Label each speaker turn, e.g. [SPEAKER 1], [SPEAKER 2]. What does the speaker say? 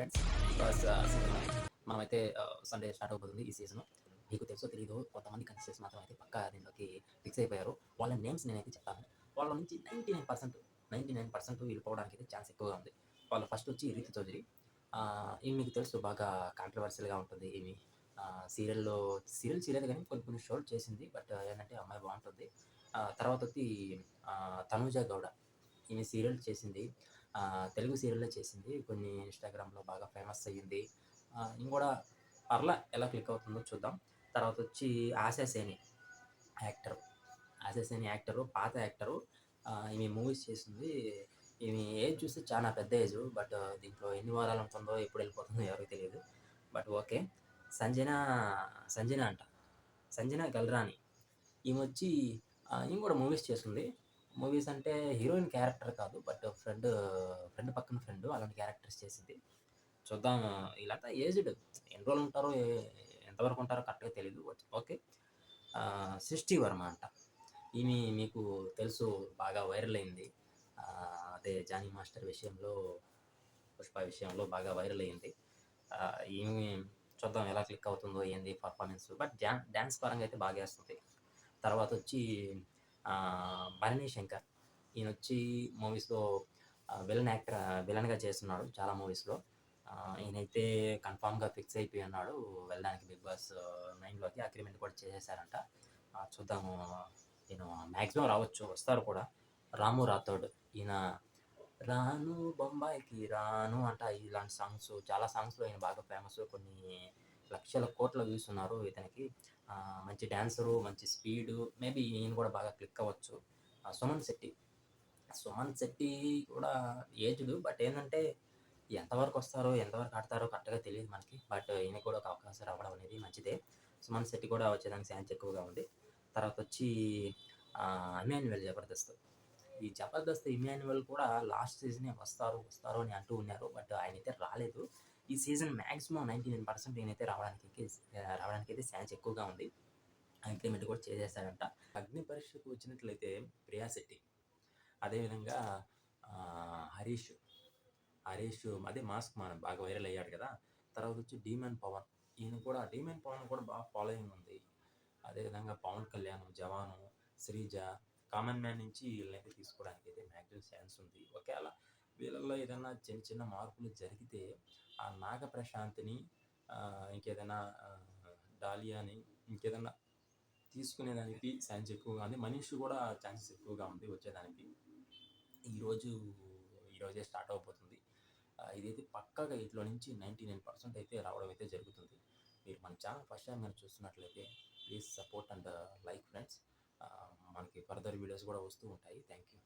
[SPEAKER 1] Friends because మనమైతే Sunday start అవుతుంది ఈ సీజన్ మీకు తెలుసో తెలియదు కొంతమంది కన్సిస్టెన్స్ మాత్రం అయితే పక్కా దీనిలోకి ఫిక్స్ అయిపోయారు. వాళ్ళ నేమ్స్ నేనైతే చెప్తాను. వాళ్ళ నుంచి ninety nine percent ninety nine percent వెళ్ళిపోవడానికి అయితే ఛాన్స్ ఎక్కువగా ఉంది. వాళ్ళు ఫస్ట్ వచ్చి రీతి చౌదరి. ఇవి మీకు తెలుసు బాగా కాంట్రవర్షియల్గా ఉంటుంది ఈమె. సీరియల్లో సీరియల్ సీరియల్ కానీ కొన్ని కొన్ని షోలు చేసింది బట్ uh, ఏంటంటే అమ్మాయి బాగుంటుంది. తర్వాత వచ్చి తనూజ గౌడ. ఈమె సీరియల్ చేసింది. తెలుగు సీరియల్లో చేసింది. కొన్ని ఇన్స్టాగ్రామ్లో బాగా ఫేమస్ అయ్యింది. ఆ, ఇంకోడా పర్లా ఎలా క్లిక్ అవుతుందో చూద్దాం. తర్వాత వచ్చి ఆశా సేని యాక్టర్. ఆశా యాక్టరు పాత యాక్టరు. ఈమె మూవీస్ చేసింది. ఈమె ఏజ్ చూస్తే చాలా పెద్ద ఏజ్. బట్ దీంట్లో ఎన్ని వారాలు ఉంటుందో ఎప్పుడు వెళ్ళిపోతుందో ఎవరికి తెలియదు. But okay. సంజన సంజన అంట. సంజన గల్రాని. ఈమె వచ్చి ఈమె కూడా మూవీస్ చేస్తుంది. మూవీస్ అంటే హీరోయిన్ క్యారెక్టర్ కాదు బట్ ఫ్రెండ్ ఫ్రెండ్ పక్కన ఫ్రెండ్ అలాంటి క్యారెక్టర్స్ చేసింది చూద్దాం. వీళ్ళంతా ఏజ్డ్ ఎన్ని రోజులు ఉంటారో ఎంతవరకు ఉంటారో కరెక్ట్గా తెలియదు ఓకే. సృష్టి వర్మ అంట. ఈమె మీకు తెలుసు బాగా వైరల్ అయింది. అదే జానీ మాస్టర్ విషయంలో పుష్ప విషయంలో బాగా వైరల్ అయింది. ఈమె చూద్దాం ఎలా క్లిక్ అవుతుందో ఏంది పర్ఫార్మెన్స్ బట్ డ్యాన్ డ్యాన్స్ పరంగా అయితే బాగా వేస్తుంది. తర్వాత వచ్చి భరణి శంకర్. ఈయన వచ్చి మూవీస్లో విలన్ యాక్టర్ విలన్గా చేస్తున్నాడు చాలా మూవీస్లో. ఈయనైతే కన్ఫామ్గా ఫిక్స్ అయిపోయి ఉన్నాడు వెళ్ళడానికి బిగ్ బాస్ నైన్లోకి. అగ్రిమెంట్ కూడా చేసేసారంట చూద్దాము. నేను మ్యాక్సిమం రావచ్చు వస్తారు కూడా. రాము రాథోడ్. ఈయన రాను బొంబాయికి రాను అంట. ఇలాంటి సాంగ్స్ చాలా సాంగ్స్లో ఈయన బాగా ఫేమస్. కొన్ని లక్షల కోట్ల వ్యూస్ ఉన్నారు ఇతనికి. మంచి డ్యాన్సరు మంచి స్పీడు మేబీ ఈయన కూడా బాగా క్లిక్ అవ్వచ్చు. ఆ, సుమన్ శెట్టి. సుమన్ శెట్టి కూడా ఏజ్డ్ బట్ ఏంటంటే ఎంతవరకు వస్తారో ఎంతవరకు ఆడతారో కరెక్ట్గా తెలియదు మనకి. బట్ ఈయన కూడా ఒక అవకాశం రావడం అనేది మంచిదే. సుమన్ శెట్టి కూడా వచ్చేదానికి ఛాన్స్ ఎక్కువగా ఉంది. తర్వాత వచ్చి ఇమాన్యువల్ జబర్దస్త్. ఈ జబర్దస్త్ ఇమాన్యువల్ కూడా లాస్ట్ సీజనే వస్తారు వస్తారు అని అంటూ ఉన్నారు. బట్ ఆయన అయితే రాలేదు. ఈ season maximum ninety nine percent నేనైతే రావడానికి రావడానికి అయితే ఛాన్స్ ఎక్కువగా ఉంది. ఇంప్లిమెంట్ కూడా చేసేస్తాడంట అగ్ని పరీక్షకు వచ్చినట్లయితే ప్రియా శెట్టి అదేవిధంగా హరీష్ హరీష్ అదే మాస్క్ మనం బాగా వైరల్ అయ్యాడు కదా. తర్వాత వచ్చి డీమన్ పవన్ ఈయన కూడా డీమన్ పవన్ కూడా బాగా ఫాలోయింగ్ ఉంది. అదేవిధంగా పవన్ కళ్యాణ్ జవాను శ్రీజ కామన్ మ్యాన్ నుంచి వీళ్ళనైతే తీసుకోవడానికి అయితే మ్యాక్సిమం ఛాన్స్ ఉంది. ఒకవేళ వీళ్ళల్లో ఏదైనా చిన్న చిన్న మార్పులు జరిగితే ఆ నాగ ప్రశాంతిని ఇంకేదైనా డాలియాని ఇంకేదైనా తీసుకునేదానికి ఛాన్స్ ఎక్కువగా ఉంది. మనీష్ కూడా ఛాన్సెస్ ఎక్కువగా ఉంది వచ్చేదానికి. ఈరోజు ఈరోజే స్టార్ట్ అవబోతుంది. ఇదైతే పక్కాగా ఇట్లో నుంచి నైంటీ నైన్ పర్సెంట్ అయితే రావడం అయితే జరుగుతుంది. మీరు మన ఛానల్ ఫస్ట్ టైం మీరు చూస్తున్నట్లయితే please support and like friends. మనకి ఫర్దర్ వీడియోస్ కూడా వస్తూ ఉంటాయి. Thank you.